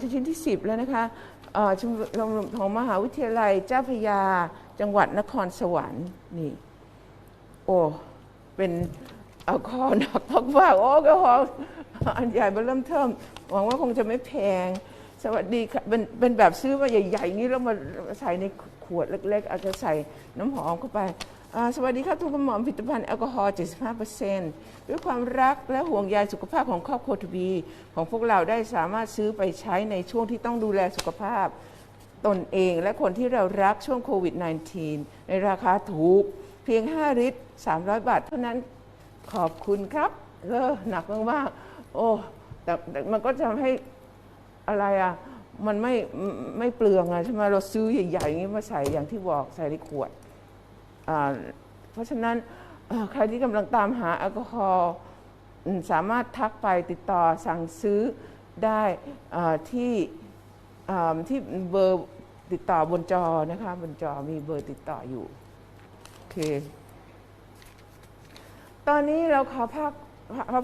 ชิ้นที่ 10 แล้วนะคะชมรมของมหาวิทยาลัยเจ้าพยาจังหวัดนครสวรรค์นี่ โอ้เป็นแอลกอฮอล์หนักมากๆโอ้แอลกอฮอล์อันใหญ่เบอร์เริ่มเทิมหวังว่าคงจะไม่แพง สวัสดีค่ะเป็นเป็นแบบซื้อมาใหญ่ๆนี้แล้วมาใส่ในขวดเล็ก ๆ อาจจะใส่น้ำหอมเข้าไป สวัสดีครับทุกคนหมอมผลิตภัณฑ์แอลกอฮอล์ 75%ด้วยความรักและห่วงใยสุขภาพของครอบครัวทวีของพวกเราได้สามารถซื้อไปใช้ในช่วงที่ต้องดูแลสุขภาพ ตนเองและคนที่เรารักช่วงโควิด -19 ในราคาถูก เพียง 5 ลิตร 300 บาท เท่านั้นขอบคุณครับเออหนักมากๆโอ้แต่แต่มันก็จะทำให้อะไรอะ มันไม่ไม่เปลืองอะใช่ไหมเราซื้อใหญ่ๆอย่างนี้มาใส่อย่างที่บอกใส่ในขวด อ่าเพราะฉะนั้นใครที่กำลังตามหาแอลกอฮอล์สามารถทักไปติดต่อสั่งซื้อได้ที่ที่เบอร์ติดต่อบนจอนะคะ บนจอมีเบอร์ติดต่ออยู่ โอเค ตอนนี้เราขอพักพัก